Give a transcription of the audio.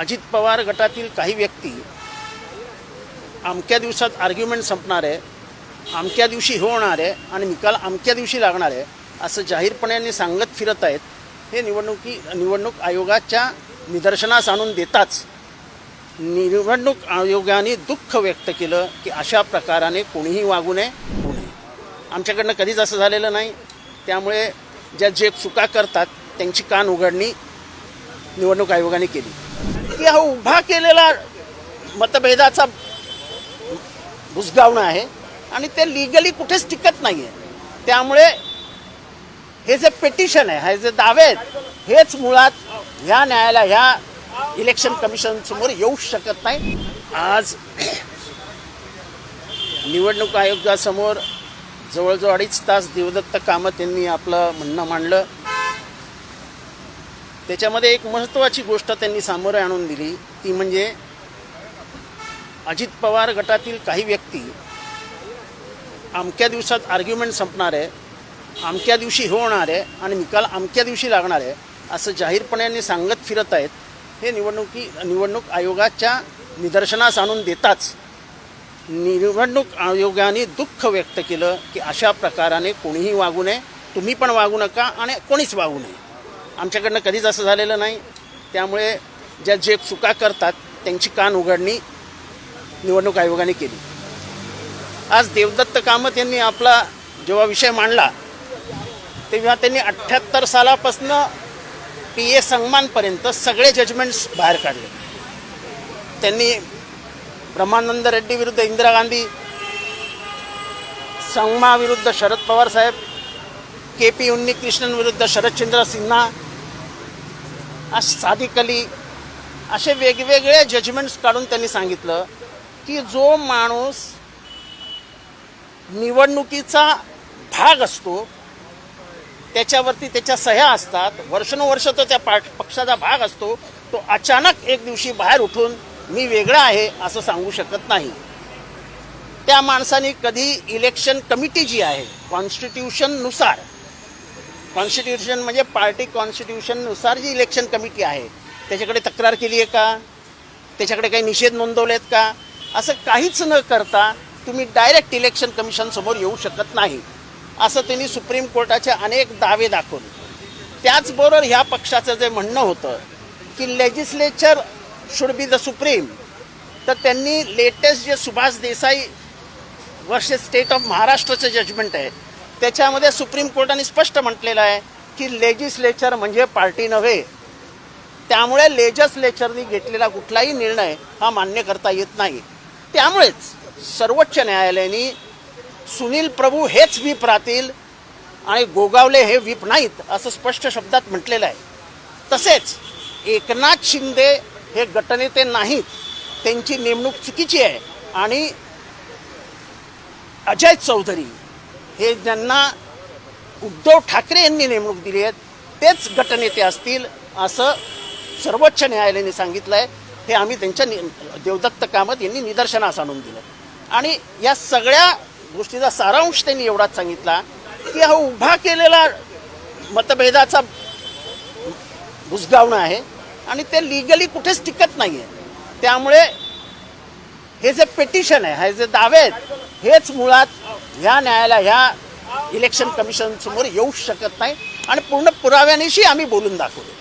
अजित पवार गटातील काही व्यक्ती अमक्या दिवसात आर्ग्युमेंट संपणार आहे अमक्या दिवशी हे होणार आहे आणि निकाल अमक्या दिवशी लागणार आहे असं जाहीरपणे सांगत फिरत आहेत. हे निवडणुकी निवडणूक आयोगाच्या निदर्शनास आणून देताच निवडणूक आयोगाने दुःख व्यक्त केलं की अशा प्रकाराने कोणीही वागू नये होऊ नये. आमच्याकडनं कधीच असं झालेलं नाही. त्यामुळे ज्या जे चुका करतात त्यांची कान उघडणी निवडणूक आयोगाने केली. की हा उभा केलेला मतभेदाचा बुजगावणं आहे आणि ते लिगली कुठेच टिकत नाही आहे त्यामुळे हे जे पेटिशन आहे हे जे दावे आहेत हेच मुळात ह्या न्यायालया ह्या इलेक्शन कमिशनसमोर येऊ शकत नाही. आज निवडणूक आयोगासमोर जवळजवळ अडीच तास देवदत्त कामत यांनी आपलं म्हणणं मांडलं. त्याच्यामध्ये एक महत्त्वाची गोष्ट त्यांनी सामोरे आणून दिली ती म्हणजे अजित पवार गटातील काही व्यक्ती अमक्या दिवसात आर्ग्युमेंट संपणार आहे अमक्या दिवशी हे होणार आहे आणि निकाल अमक्या दिवशी लागणार आहे असं जाहीरपणे सांगत फिरत आहेत हे निवडणुकी निवडणूक आयोगाच्या निदर्शनास आणून देताच निवडणूक आयोगाने दुःख व्यक्त केलं की अशा प्रकाराने कोणीही वागू नये तुम्ही पण वागू नका आणि कोणीच वागू नये. आमच्याकडनं कधीच असं झालेलं नाही. त्यामुळे ज्या जे चुका करतात त्यांची कान उघडणी निवडणूक आयोगाने केली. आज देवदत्त कामत यांनी आपला जेव्हा विषय मांडला तेव्हा त्यांनी अठ्ठ्याहत्तर सालापासनं पी ए संगमानपर्यंत सगळे जजमेंट्स बाहेर काढले. त्यांनी ब्रह्मानंद रेड्डी विरुद्ध इंदिरा गांधी संगमा विरुद्ध शरद पवार साहेब के पी उन्नीकृष्णन विरुद्ध शरदचंद्र सिन्हा आज असे वेगवेगळे जजमेंट्स काढून त्यांनी सांगितलं की जो माणूस निवडणुकीचा भाग असतो त्याच्यावरती त्याच्या सह्या असतात वर्षानुवर्ष तो त्या पाठ पक्षाचा भाग असतो तो अचानक एक दिवशी बाहेर उठून मी वेगळा आहे असं सांगू शकत नाही. त्या माणसाने कधी इलेक्शन कमिटी जी आहे कॉन्स्टिट्यूशननुसार कॉन्स्टिट्यूशन म्हणजे पार्टी कॉन्स्टिट्युशननुसार जी इलेक्शन कमिटी आहे त्याच्याकडे तक्रार केली आहे का? त्याच्याकडे काही निषेध नोंदवलेत का? असं काहीच न करता तुम्ही डायरेक्ट इलेक्शन कमिशनसमोर येऊ शकत नाही. असं त्यांनी सुप्रीम कोर्टाचे अनेक दावे दाखवले. त्याचबरोबर ह्या पक्षाचं जे म्हणणं होतं की legislature should be the supreme तर त्यांनी लेटेस्ट जे सुभाष देसाई वर्ष स्टेट ऑफ महाराष्ट्राचं जजमेंट आहे त्याच्यामध्ये सुप्रीम कोर्टाने स्पष्ट म्हटलेलं आहे की लेजिस्लेचर म्हणजे पार्टी नव्हे. त्यामुळे लेजिस्लेचरनी घेतलेला कुठलाही निर्णय हा मान्य करता येत नाही. त्यामुळेच सर्वोच्च न्यायालयाने सुनील प्रभू हेच व्हीप राहतील आणि गोगावले हे व्हीप नाहीत असं स्पष्ट शब्दात म्हटलेलं आहे. तसेच एकनाथ शिंदे हे गटनेते नाहीत. त्यांची नेमणूक चुकीची आहे. आणि अजय चौधरी हे ज्यांना उद्धव ठाकरे यांनी नेमणूक दिली आहे तेच गटनेते असतील असं सर्वोच्च न्यायालयाने सांगितलं आहे हे आम्ही त्यांच्या नि देवदत्त कामत यांनी निदर्शनास आणून दिलं. आणि या सगळ्या गोष्टीचा सारांश त्यांनी एवढाच सांगितला की हा उभा केलेला मतभेदाचा बुजगावणं आहे आणि ते लिगली कुठेच टिकत नाही आहे त्यामुळे हे जे पेटिशन आहे हे जे दावे आहेत हेच मुळात ह्या न्यायालय ह्या इलेक्शन कमिशन समोर येऊ शकत नाही. आणि पूर्ण पुराव्यानिशी आम्ही बोलून दाखवले